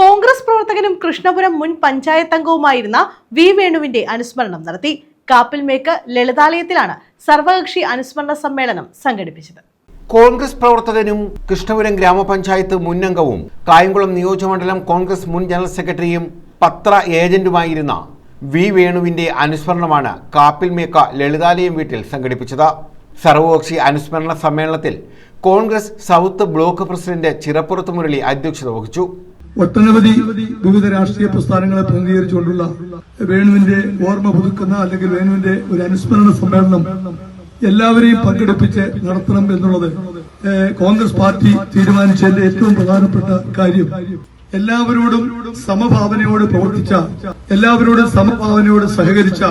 കോൺഗ്രസ് പ്രവർത്തകനും കൃഷ്ണപുരം മുൻ പഞ്ചായത്ത് അംഗവുമായിരുന്ന വി വേണുവിന്റെ അനുസ്മരണം നടത്തി. കാപ്പിൽമേക്ക് ലളിതാലയത്തിലാണ് സർവകക്ഷി അനുസ്മരണ സമ്മേളനം സംഘടിപ്പിച്ചത്. കോൺഗ്രസ് പ്രവർത്തകനും കൃഷ്ണപുരം ഗ്രാമപഞ്ചായത്ത് മുൻ അംഗവും കായംകുളം നിയോജകമണ്ഡലം കോൺഗ്രസ് മുൻ ജനറൽ സെക്രട്ടറിയും പത്ര ഏജന്റുമായിരുന്ന വി വേണുവിന്റെ അനുസ്മരണമാണ് കാപ്പിൽമേക്ക ലളിതാലയം വീട്ടിൽ സംഘടിപ്പിച്ചത്. സർവകക്ഷി അനുസ്മരണ സമ്മേളനത്തിൽ Congress south block president Chirappurath Murali അധ്യക്ഷത വഹിച്ചു. ഒട്ടനവധി വിവിധ രാഷ്ട്രീയ പ്രസ്ഥാനങ്ങളെ പ്രതിനിധീകരിച്ചുകൊണ്ടുള്ള വേണുവിന്റെ ഓർമ്മ പുതുക്കുന്ന അല്ലെങ്കിൽ വേണുവിന്റെ ഒരു അനുസ്മരണ സമ്മേളനം എല്ലാവരെയും പങ്കെടുപ്പിച്ച് നടത്തണം എന്നുള്ളത് കോൺഗ്രസ് പാർട്ടി തീരുമാനിച്ചതിന്റെ ഏറ്റവും പ്രധാനപ്പെട്ട കാര്യം. എല്ലാവരോടും സമഭാവനയോട് പ്രവർത്തിച്ച എല്ലാവരോടും സമഭാവനയോട് സഹകരിച്ച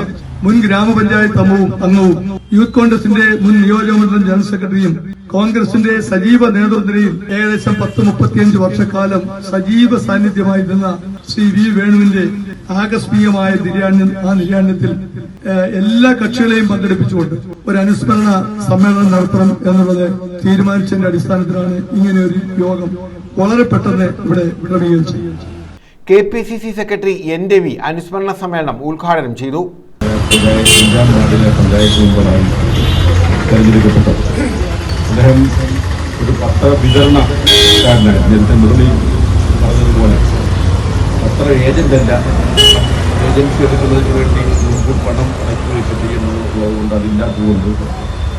മുൻ ഗ്രാമപഞ്ചായത്ത് അംഗവും അംഗവും യൂത്ത് കോൺഗ്രസിന്റെ മുൻ നിയോജകമണ്ഡലം ജനറൽ സെക്രട്ടറിയും കോൺഗ്രസിന്റെ സജീവ നേതൃത്വത്തിനെയും ഏകദേശം പത്ത് മുപ്പത്തിയഞ്ച് വർഷക്കാലം സജീവ സാന്നിധ്യമായിരുന്ന ശ്രീ വി വേണുവിന്റെ ആകസ്മികമായ നിര്യാണ്യം ആ നിര്യാണത്തിൽ ഏഹ്, എല്ലാ കക്ഷികളെയും പങ്കെടുപ്പിച്ചുകൊണ്ട് ഒരു അനുസ്മരണ സമ്മേളനം നടത്തണം എന്നുള്ളത് തീരുമാനിച്ചതിന്റെ അടിസ്ഥാനത്തിലാണ് ഇങ്ങനെ ഒരു യോഗം വളരെ പെട്ടെന്ന് ഇവിടെ ക്രമീകരിച്ചത്. K P C C secretary N Ravi അനുസ്മരണ സമ്മേളനം ഉദ്ഘാടനം ചെയ്തു. അഞ്ചാം വാർഡിലെ പഞ്ചായത്ത് മെമ്പറായി തെരഞ്ഞെടുക്കപ്പെട്ടത് അദ്ദേഹം ഒരു പത്ര വിതരണക്കാരനായിരുന്നു നേരത്തെ മുരളി പറഞ്ഞതുപോലെ പത്ര ഏജന്റല്ല. ഏജൻസി എടുക്കുന്നതിന് വേണ്ടി മുൻകൂർ പണം അടക്കി വെച്ചിട്ട് എന്നുള്ളതുകൊണ്ട് അതില്ലാത്തതുകൊണ്ട്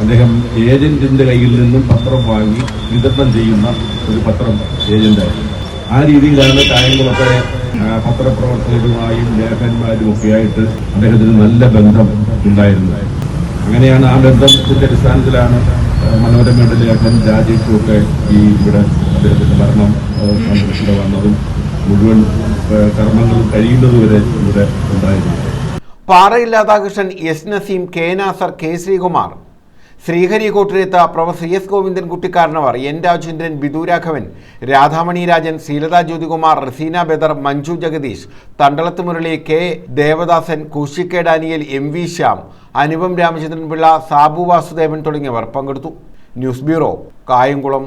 അദ്ദേഹം ഏജന്റിന്റെ കയ്യിൽ നിന്നും പത്രം വാങ്ങി വിതരണം ചെയ്യുന്ന ഒരു പത്രം ഏജന്റായിരുന്നു ആ രീതിയിലാണ് കാര്യങ്ങളൊക്കെ പത്രപ്രവർത്തകരുമായും ലേഖന്മാരും ഒക്കെ ആയിട്ട് അദ്ദേഹത്തിന് നല്ല ബന്ധം ഉണ്ടായിരുന്നത്. അങ്ങനെയാണ് ആ ബന്ധത്തിന്റെ അടിസ്ഥാനത്തിലാണ് മനോരമയുടെ ലേഖൻ രാജേഷും ഒക്കെ ഈ ഇവിടെ അദ്ദേഹത്തിന്റെ മരണം ആ, സംരക്ഷിത വന്നതും മുഴുവൻ കർമ്മങ്ങൾ കഴിയുന്നതുവരെ ഇവിടെ ഉണ്ടായിരുന്നു. Parayil Radhakrishnan S Naseem K Nasar K Sreekumar. ശ്രീഹരികോട്ടിലെത്ത professor S Govindan കുട്ടിക്കാരനവർ എൻ രാജേന്ദ്രൻ ബിദുരാഘവൻ Radhamani Rajan Sheelatha Jyothikumar Raseena Badar Manju Jagadeesh Thandalath Murali K Devadasan കുശിക്കെ Daniel M V Shyam Anupam Ramachandran Pillai Sabu Vasudevan തുടങ്ങിയവർ പങ്കെടുത്തു. News bureau Kayamkulam.